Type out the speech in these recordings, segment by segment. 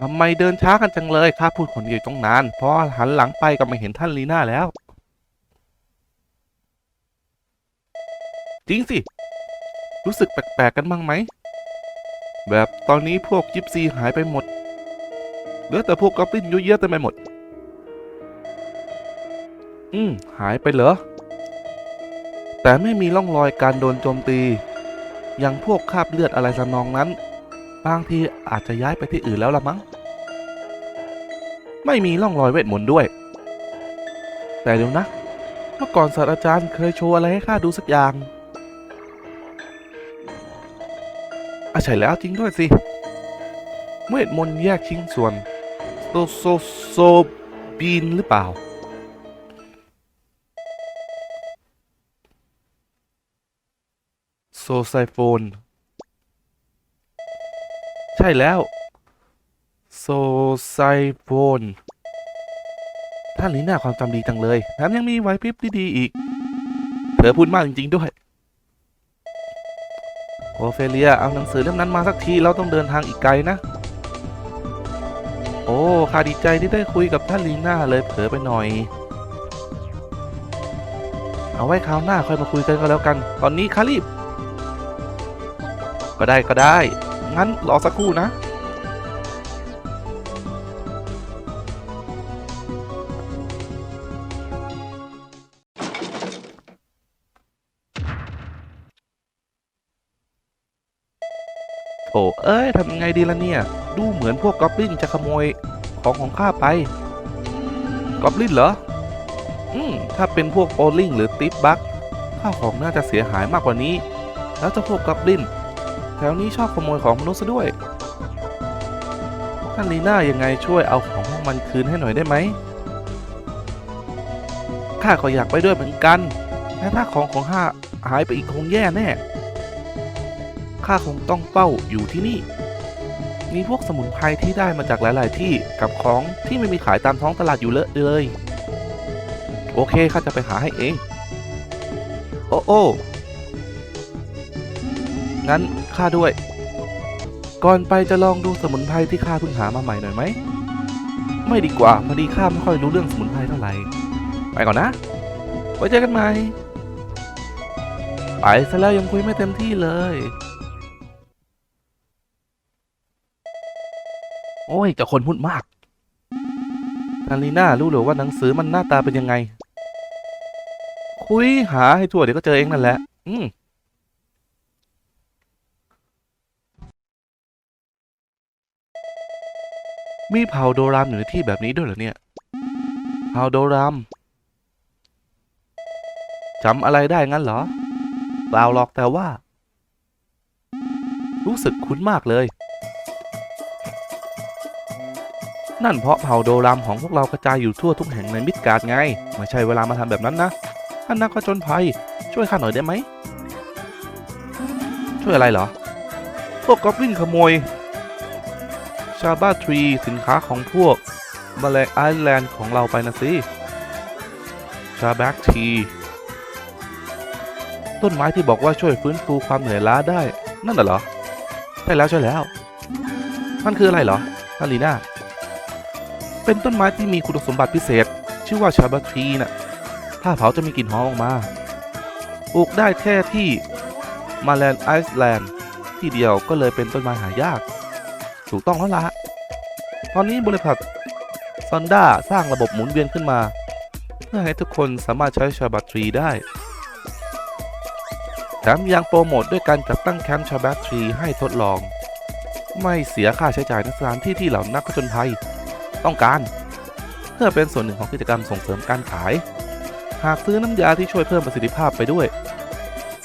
ทำไมเดินช้ากันจังเลยข้าพูดคนเดียวต้องนาน เพราะหันหลังไปก็ไม่เห็นท่านลีน่าแล้ว จริงสิ รู้สึกแปลกๆกันบ้างไหม แบบตอนนี้พวกยิปซีหายไปหมด เหลือแต่พวกกอบลินเยอะแยเต็มไปหมด อืม หายไปเหรอ แต่ไม่มีร่องรอยการโดนโจมตี อย่างพวกคราบเลือดอะไรทำนองนั้น บางทีอาจจะย้ายไปที่อื่นแล้วละมั้ง ไม่มีร่องรอยเวทมนต์ด้วย แต่เดี๋ยวนะ เมื่อก่อนศาสตราจารย์เคยโชว์อะไรให้ข้าดูสักอย่างอะใช่แล้วจริงด้วยสิเวทมนต์แยกชิ้นส่วนโซโซโซบีนหรือเปล่า โซไซโฟน ช่แล้ว โซไซโฟนท่านนี้น่าความจำดีจังเลยแถมยังมีไหวพริบที่ดีอีก เธอพูดมากจริง ๆ ด้วย โอเฟเลีย เอาหนังสือเล่มนั้นมาสักที เราต้องเดินทางอีกไกลนะ โอ้ข้าดีใจที่ได้คุยกับท่านลีน่าเลยเผลอไปหน่อย เอาไว้คราวหน้าค่อยมาคุยกันก็แล้วกัน ตอนนี้คารีบ ก็ได้ก็ได้ งั้นรอสักครู่นะโถเอ้ยทำไงดีล่ะเนี่ย ดูเหมือนพวกกอบลินจะขโมยของของข้าไป กอบลินเหรอ อืม ถ้าเป็นพวกโอลิงหรือติปบักข้าวของน่าจะเสียหายมากกว่านี้ แล้วจะพวกกอบลิน วนี้ชอบขโมยของมนุษย์ซะด้วย ท่านลีน่ายังไงช่วยเอาของพวกมันคืนให้หน่อยได้ไหม ข้าก็อยากไปด้วยเหมือนกัน แต่ถ้าของของข้าหายไปอีกคงแย่แน่ ข้าคงต้องเป้าอยู่ที่นี่ มีพวกสมุนไพรที่ได้มาจากหลาย ๆ ที่กับของที่ไม่มีขายตามท้องตลาดอยู่เลอะเลย โอเคข้าจะไปหาให้เอง โอ้โอ้งั้น ข้าด้วย ก่อนไปจะลองดูสมุนไพรที่ข้าเพิ่งหามาใหม่หน่อยไหม ไม่ดีกว่าพอดีข้าไม่ค่อยรู้เรื่องสมุนไพรเท่าไหร่ ไปก่อนนะ ไว้เจอกันใหม่ ไปซะแล้วยังคุยไม่เต็มที่เลย โอ้ยเจ้าคนพูดมากนาลีน่ารู้หรือว่าหนังสือมันหน้าตาเป็นยังไง คุยหาให้ทั่วเดี๋ยวก็เจอเองนั่นแหละ อืม มีเผ่าโดรามอยู่ในที่แบบนี้ด้วยเหรอเนี่ยเผ่าโดรามจำอะไรได้งั้นเหรอ เปล่าหรอกแต่ว่า รู้สึกคุ้นมากเลย นั่นเพราะเผ่าโดรามของพวกเรากระจายอยู่ทั่วทุกแห่งในมิดการ์ดไง ไม่ใช่เวลามาทำแบบนั้นนะท่านนักผจญภัย ช่วยข้าหน่อยได้ไหม ช่วยอะไรเหรอ พวกกอบลินขโมย ชาบ้าทรีสินค้าของพวกมาแมลงไอแลนด์ของเราไปนะสิชาแบ็กทีต้นไม้ที่บอกว่าช่วยฟื้นฟูความเหนื่อยล้าได้ นั่นน่ะเหรอ ใช่แล้วใช่แล้ว มันคืออะไรเหรอท่านลีน่าเป็นต้นไม้ที่มีคุณสมบัติพิเศษ ชื่อว่าชาบาทรีน่ะ ถ้าเผาจะมีกลิ่นหอมออกมา ปลูกได้แค่ที่มาแลนด์ไอซ์แลนด์ที่เดียวก็เลยเป็นต้นไม้หายาก ถูกต้องแล้วละ ตอนนี้บริษัทซอนด้าสร้างระบบหมุนเวียนขึ้นมา เพื่อให้ทุกคนสามารถใช้ชาบัตทรีได้ แถมยังโปรโมทด้วยการจัดตั้งแคมป์ชาบัตทรีให้ทดลอง ไม่เสียค่าใช้จ่ายในสถานที่ที่เหล่านักผจญภัย ต้องการ เพื่อเป็นส่วนหนึ่งของกิจกรรมส่งเสริมการขาย หากซื้อน้ำยาที่ช่วยเพิ่มประสิทธิภาพไปด้วย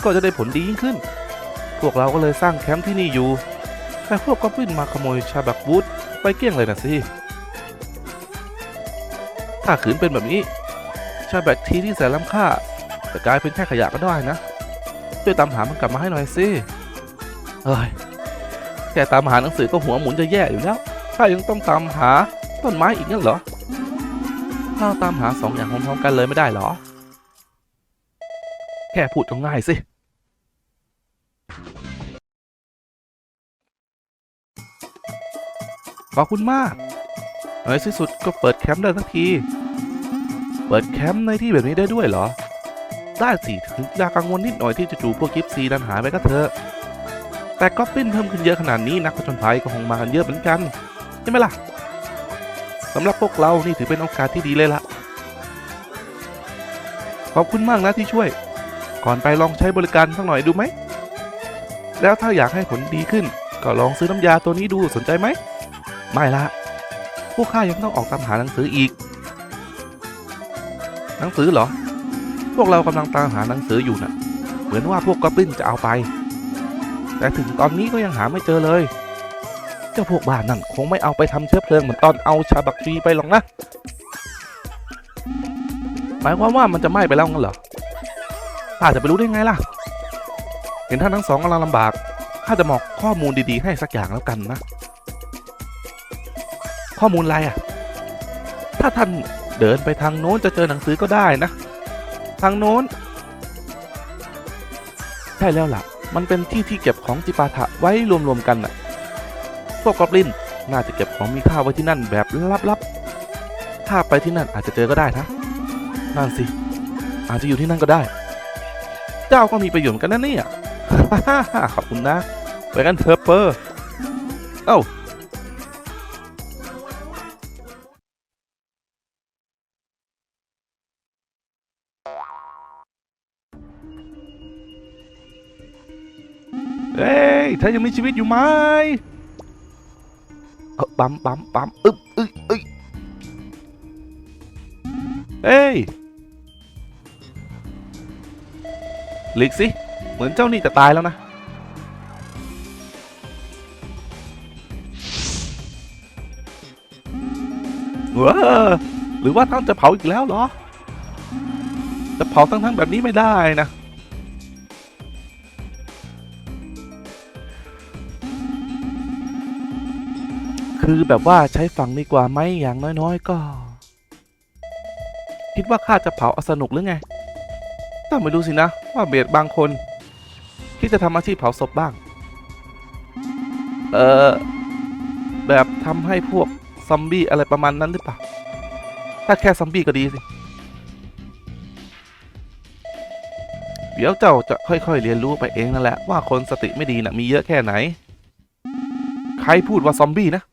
ก็จะได้ผลดียิ่งขึ้น พวกเราก็เลยสร้างแคมป์ที่นี่อยู่แต่พวกก็ปิ้นมาขโมยชาบักวูด ไปเกลี้ยงเลยนะสิ ถ้าขืนเป็นแบบนี้ ชาแบกทีที่แสนล้ำค่าจะกลายเป็นแค่ขยะก็ได้นะ ช่วยตามหามันกลับมาให้หน่อยสิ เฮ้ย แค่ตามหาหนังสือก็หัวหมุนจะแย่อยู่แล้ว ถ้ายังต้องตามหาต้นไม้อีกงั้นเหรอถ้าตามหาสองอย่างพร้อมๆกันเลยไม่ได้เหรอ แค่พูดก็ง่ายสิ ขอบคุณมากในที่สุดก็เปิดแคมป์ได้สักที เปิดแคมป์ในที่แบบนี้ได้ด้วยเหรอ ได้สิถึงอยากังวลนิดหน่อยที่จู่พวกกิฟซีดันหายไปก็เถอะ แต่ก็ปิ้นเพิ่มขึ้นเยอะขนาดนี้นักผจญภัยก็คงมากันเยอะเหมือนกันใช่ไหมล่ะสำหรับพวกเรานี่ถือเป็นโอกาสที่ดีเลยล่ะ ขอบคุณมากนะที่ช่วย ก่อนไปลองใช้บริการสักหน่อยดูไหม แล้วถ้าอยากให้ผลดีขึ้น ก็ลองซื้อน้ำยาตัวนี้ดูสนใจไหม ไม่ละ พวกข้ายังต้องออกตามหาหนังสืออีก หนังสือเหรอ พวกเรากำลังตามหาหนังสืออยู่น่ะ เหมือนว่าพวกกอบลินจะเอาไป แต่ถึงตอนนี้ก็ยังหาไม่เจอเลย เจ้าพวกบ้านนั่นคงไม่เอาไปทำเชื้อเพลิงเหมือนตอนเอาชาบักชีไปหรอกนะ หมายความว่ามันจะไหม้ไปแล้วงั้นเหรอข้าจะไปรู้ได้ไงล่ะ เห็นท่านทั้งสองกำลังลำบากข้าจะบอกข้อมูลดีๆ ให้สักอย่างแล้วกันนะ ข้อมูลอะไรอะ ถ้าท่านเดินไปทางโน้นจะเจอหนังสือก็ได้นะ ทางโน้น ใช่แล้วล่ะ มันเป็นที่ที่เก็บของจิปาถะไว้รวมๆกันน่ะ พวกกอบลินน่าจะเก็บของมีค่าไว้ที่นั่นแบบลับๆ ถ้าไปที่นั่นอาจจะเจอก็ได้นะ นั่นสิ อาจจะอยู่ที่นั่นก็ได้ เจ้าก็มีประโยชน์เหมือนกันนะเนี่ย ขอบคุณนะ ไปกันเถอะเปอร์ เอ้า เธอยังมีชีวิตอยู่ไหมเออปั๊มปั๊มปั๊มอึ๊บอึ๊ยอึ๊ยเฮ้ยหลีกสิเหมือนเจ้านี่จะตายแล้วนะ ว้าหรือว่าท่านจะเผาอีกแล้วเหรอ จะเผาทั้งๆแบบนี้ไม่ได้นะ คือแบบว่าใช้ฝั่งดีกว่าไหมอย่างน้อยๆ ก็ คิดว่าข้าจะเผาเอาสนุกหรือไงต้องไปดูสินะว่าเบสบางคนที่จะทำอาชีพเผาศพบ้าง เออแบบทำให้พวกซอมบี้อะไรประมาณนั้นหรือเปล่า ถ้าแค่ซอมบี้ก็ดีสิ เดี๋ยวเจ้าจะค่อยๆ เรียนรู้ไปเองนั่นแหละว่าคนสติไม่ดีน่ะมีเยอะแค่ไหน ใครพูดว่าซอมบี้นะ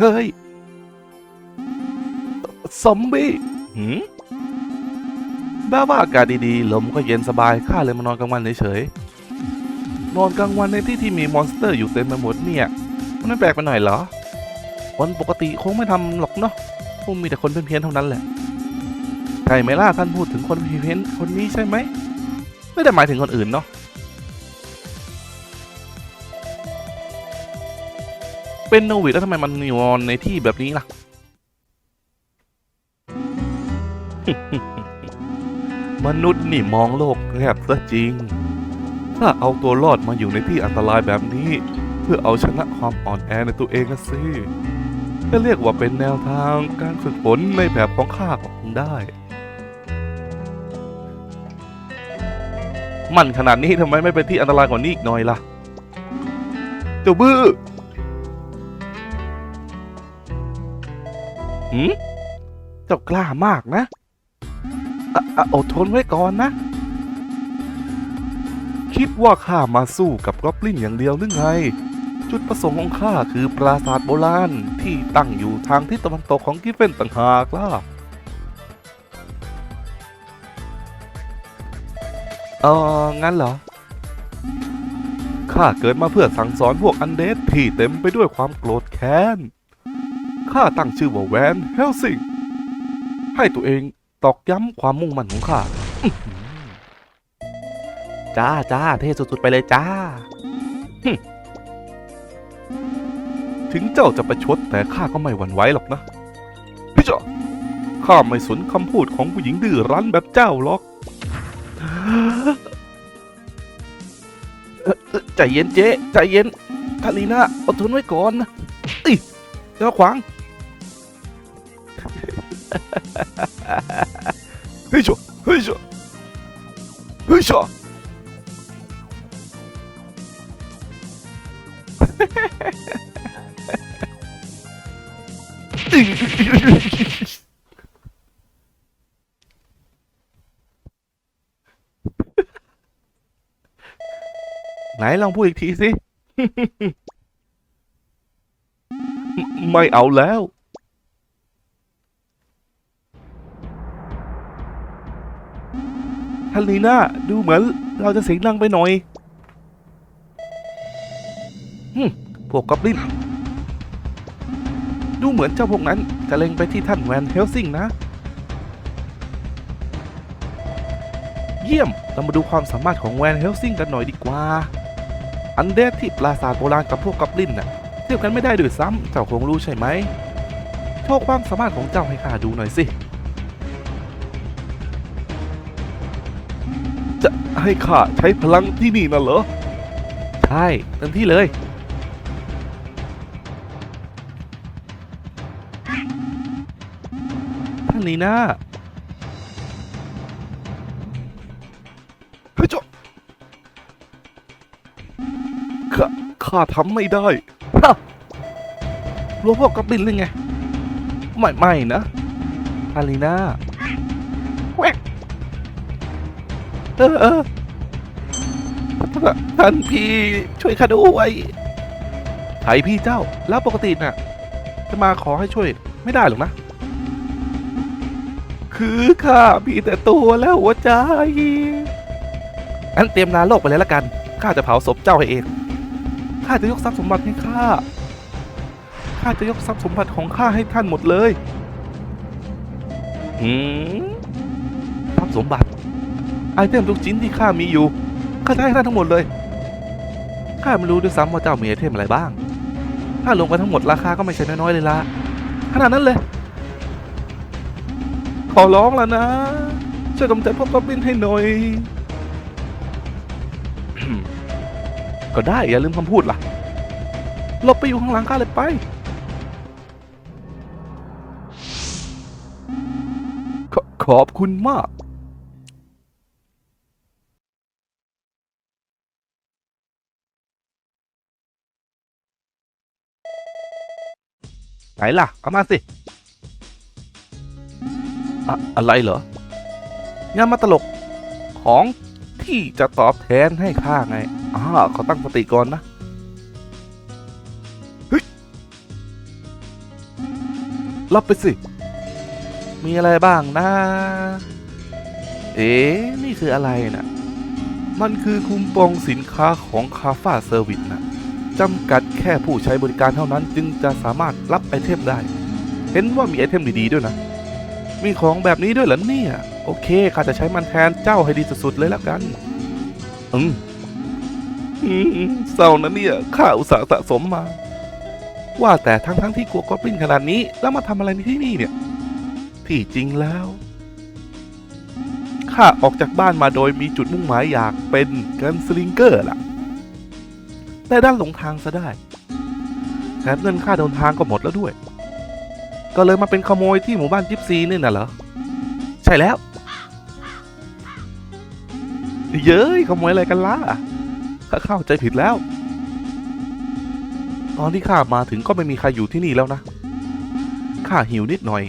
เฮ้ย ซอมบี้หืมบ้าว่าอากาศดีๆ ลมก็เย็นสบาย ข้าเลยมานอนกลางวันเฉยๆ นอนกลางวันในที่ที่มีมอนสเตอร์อยู่เต็มไปหมดเนี่ย มันไม่แปลกไปหน่อยเหรอคนปกติคงไม่ทำหรอกเนาะ คงมีแต่คนเพี้ยนๆเท่านั้นแหละ ใช่ไหมล่ะท่านพูดถึงคนเพี้ยนๆคนนี้ใช่ไหม ไม่ได้หมายถึงคนอื่นเนาะ เป็นโนวิดแล้วทำไมมันนอนในที่แบบนี้ล่ะ มนุษย์นี่มองโลกแคบซะจริง ถ้าเอาตัวรอดมาอยู่ในที่อันตรายแบบนี้ เพื่อเอาชนะความอ่อนแอในตัวเองนะสิก็เรียกว่าเป็นแนวทางการฝึกฝนในแบบของข้าก็คงได้ มันขนาดนี้ทำไมไม่เป็นที่อันตรายกว่านี้อีกหน่อยล่ะ เจ้าบื้อ หืมเจ้ากล้ามากนะอะอะอดทนไว้ก่อนนะ คิดว่าข้ามาสู้กับกอบลินอย่างเดียวหรือไง จุดประสงค์ของข้าคือปราสาทโบราณที่ตั้งอยู่ทางทิศตะวันตกของกิฟเฟนต่างหากล่ะ เอองั้นเหรอ ข้าเกิดมาเพื่อสั่งสอนพวกอันเดสที่เต็มไปด้วยความโกรธแค้น ข้าตั้งชื่อว่าแวนเฮลซิง ให้ตัวเองตอกย้ำความมุ่งมั่นของข้าจ้าจ้าเท่สุด ๆ ไปเลยจ้า ถึงเจ้าจะประชดแต่ข้าก็ไม่หวั่นไหวหรอกนะ พี่เจ้าข้าไม่สนคำพูดของผู้หญิงดื้อรั้นแบบเจ้าหรอก ใจเย็นเจ๊ ใจเย็นคารีนาอดทนไว้ก่อนนะ อิเจ้าขวาง เฮ้ยชัวเฮ้ยชัวเฮ้ยชัวไหนลองพูดอีกทีสิ ไม่เอาแล้ว ทันลีน่าดูเหมือนเราจะเสียงดังไปหน่อยฮึมพวกกอบลิน ดูเหมือนเจ้าพวกนั้นจะเล็งไปที่ท่านแวนเฮลซิงนะ เยี่ยม เรามาดูความสามารถของแวนเฮลซิงกันหน่อยดีกว่า อันเดสที่ปราสาทโบราณกับพวกกอบลินน่ะเทียบกันไม่ได้ด้วยซ้ำเจ้าคงรู้ใช่ไหมโชว์ความสามารถของเจ้าให้ข้าดูหน่อยสิ ให้ข้าใช้พลังที่นี่น่ะเหรอ ใช่เต็มที่เลย ท่านลีน่าเฮ้ยเจ้าข้าข้าทำไม่ได้ฮะรัวพวกกระบินเลยไง ไม่ไม่นะท่านลีน่าแวกเออเออ ท่านพี่ช่วยข้าด้วยไถพี่เจ้าแล้วปกติน่ะ จะมาขอให้ช่วยไม่ได้หรอกนะ คือข้ามีแต่ตัวแล้วหัวใจงั้นเตรียมลาโลกไปเลยละกันข้าจะเผาศพเจ้าให้เองข้าจะยกทรัพย์สมบัติให้ข้าข้าจะยกทรัพย์สมบัติของข้าให้ท่านหมดเลยหืมทรัพย์สมบัติไอเทมทุกชิ้นที่ข้ามีอยู่ ข้าจะให้ท่านทั้งหมดเลย ข้าไม่รู้ด้วยซ้ำว่าเจ้ามีไอเทมอะไรบ้าง ถ้ารวมกันทั้งหมดราคาก็ไม่ใช่น้อยๆเลยละขนาดนั้นเลย ขอร้องแล้วนะ ช่วยกำจัดพวกกอบลินให้หน่อย ก็ได้อย่าลืมคำพูดล่ะหลบไปอยู่ข้างหลังข้าเลยไป ขขอบคุณมาก ไหนล่ะ เอามาสิอะอะไรเหรอ งานมาตลกของที่จะตอบแทนให้ข้าไงอ่าขอตั้งสติก่อนนะเฮ้ยรับไปสิ มีอะไรบ้างนะ เอ๊ะนี่คืออะไรนะ มันคือคุมปองสินค้าของคาฟ้าเซอร์วิสนะ จำกัดแค่ผู้ใช้บริการเท่านั้นจึงจะสามารถรับไอเทมได้ เห็นว่ามีไอเทมดีๆด้วยนะ มีของแบบนี้ด้วยเหรอเนี่ย โอเคข้าจะใช้มันแทนเจ้าให้ดีสุดๆเลยแล้วกัน อืมอืมเศร้านะเนี่ยข้าอุตส่าห์สะสมมา ว่าแต่ทั้งๆที่กลัวกอบลินขนาดนี้ แล้วมาทำอะไรในที่นี่เนี่ย ที่จริงแล้วข้าออกจากบ้านมาโดยมีจุดมุ่งหมายอยากเป็นกันสลิงเกอร์ล่ะ แต่ด้านหลงทางซะได้แถมเงินค่าเดินทางก็หมดแล้วด้วย ก็เลยมาเป็นขโมยที่หมู่บ้านจิปซีนี่น่ะเหรอ ใช่แล้ว เย้ยขโมยอะไรกันล่ะข้าเข้าใจผิดแล้ว ตอนที่ข้ามาถึงก็ไม่มีใครอยู่ที่นี่แล้วนะ ข้าหิวนิดหน่อย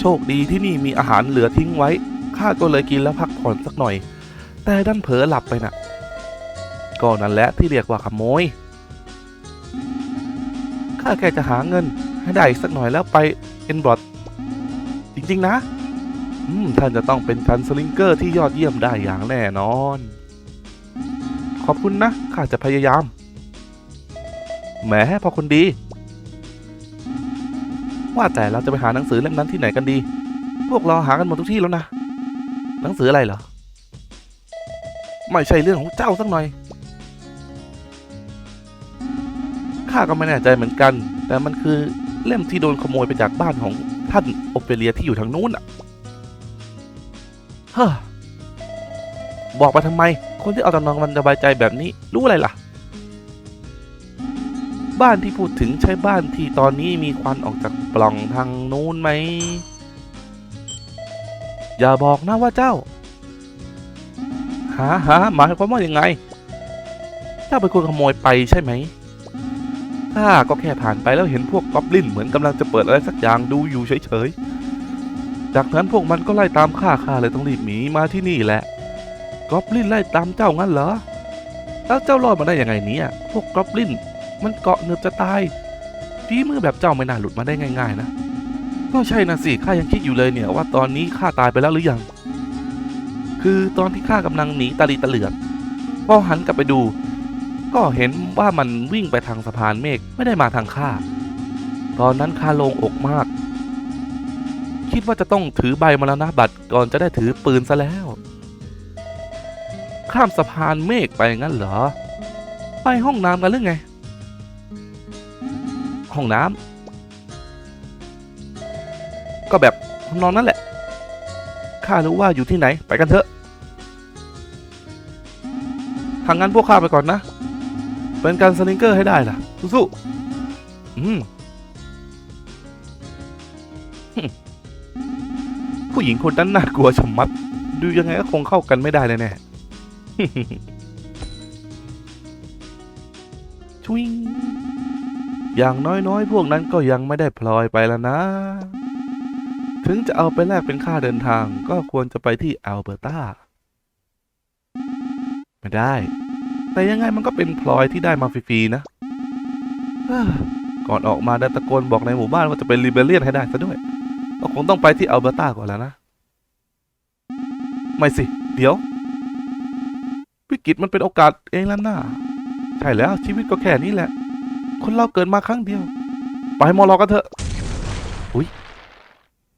โชคดีที่นี่มีอาหารเหลือทิ้งไว้ ข้าก็เลยกินแล้วพักผ่อนสักหน่อย แต่ดันเผลอหลับไปน่ะก็นั่นแหละที่เรียกว่าขโมย ข้าแค่จะหาเงินให้ได้สักหน่อยแล้วไปเอ็นบอดจริง ๆ นะ ท่านจะต้องเป็นคันสลิงเกอร์ที่ยอดเยี่ยมได้อย่างแน่นอน ขอบคุณนะ ข้าจะพยายาม แหมพอคนดี ว่าแต่เราจะไปหาหนังสือเล่มนั้นที่ไหนกันดี พวกเราหากันหมดทุกที่แล้วนะ หนังสืออะไรเหรอ ไม่ใช่เรื่องของเจ้าสักหน่อย ข้าก็ไม่แน่ใจเหมือนกัน แต่มันคือเล่มที่โดนขโมยไปจากบ้านของท่านโอเปเลียที่อยู่ทางนู้นอะเฮ้อบอกไปทำไม คนที่เอาแต่นองมันสบายใจแบบนี้รู้อะไรล่ะ บ้านที่พูดถึงใช่บ้านที่ตอนนี้มีควันออกจากปล่องทางนู้นไหม อย่าบอกนะว่าเจ้าาหาหมายความว่ายังไงเจ้าเป็นคนขโมยไปใช่ไหมข้าก็แค่ผ่านไปแล้วเห็นพวกกอบลินเหมือนกำลังจะเปิดอะไรสักอย่างดูอยู่เฉยๆ จากนั้นพวกมันก็ไล่ตามข้าข้าเลยต้องรีบหนีมาที่นี่แหละกอบลินไล่ตามเจ้างั้นเหรอแล้วเจ้ารอดมาได้ยังไงเนี่ย พวกกอบลินมันเกาะเนือบจะตายฝีมือแบบเจ้าไม่น่าหลุดมาได้ง่าย ๆ นะ ก็ใช่นะสิข้ายังคิดอยู่เลยเนี่ยว่าตอนนี้ข้าตายไปแล้วหรือยัง คือตอนที่ข้ากำลังหนีตาลีตะเหลือกพอหันกลับไปดู ก็เห็นว่ามันวิ่งไปทางสะพานเมฆไม่ได้มาทางข้า ตอนนั้นข้าโลงอกมาก คิดว่าจะต้องถือใบมรณบัตรก่อนจะได้ถือปืนซะแล้ว ข้ามสะพานเมฆไปงั้นเหรอ ไปห้องน้ำกันหรือไง ห้องน้ำก็แบบนอนนั่นแหละ ข้ารู้ว่าอยู่ที่ไหน ไปกันเถอะทางงั้นพวกข้าไปก่อนนะ เป็นการสลิงเกอร์ให้ได้ล่ะ สู้ๆอืมผู้หญิงคนนั้นน่ากลัวชะมัด ดูยังไงก็คงเข้ากันไม่ได้แน่ๆชุยอย่างน้อยๆ พวกนั้นก็ยังไม่ได้พลอยไปแล้วนะ ถึงจะเอาไปแลกเป็นค่าเดินทางก็ควรจะไปที่แอลเบอร์ตาไม่ได้ แต่ยังไงมันก็เป็นพลอยที่ได้มาฟรีๆนะก่อนออกมาได้ตะโกนบอกในหมู่บ้านว่าจะเป็นลิเบเรียนให้ได้ซะด้วยก็คงต้องไปที่แอลเบอร์ตาก่อนแล้วนะ ไม่สิ เดี๋ยว วิกฤตมันเป็นโอกาสเองแล้วนะใช่แล้วชีวิตก็แค่นี้แหละ คนเราเกิดมาครั้งเดียว ไปมอลอกันเถอะ อุ้ย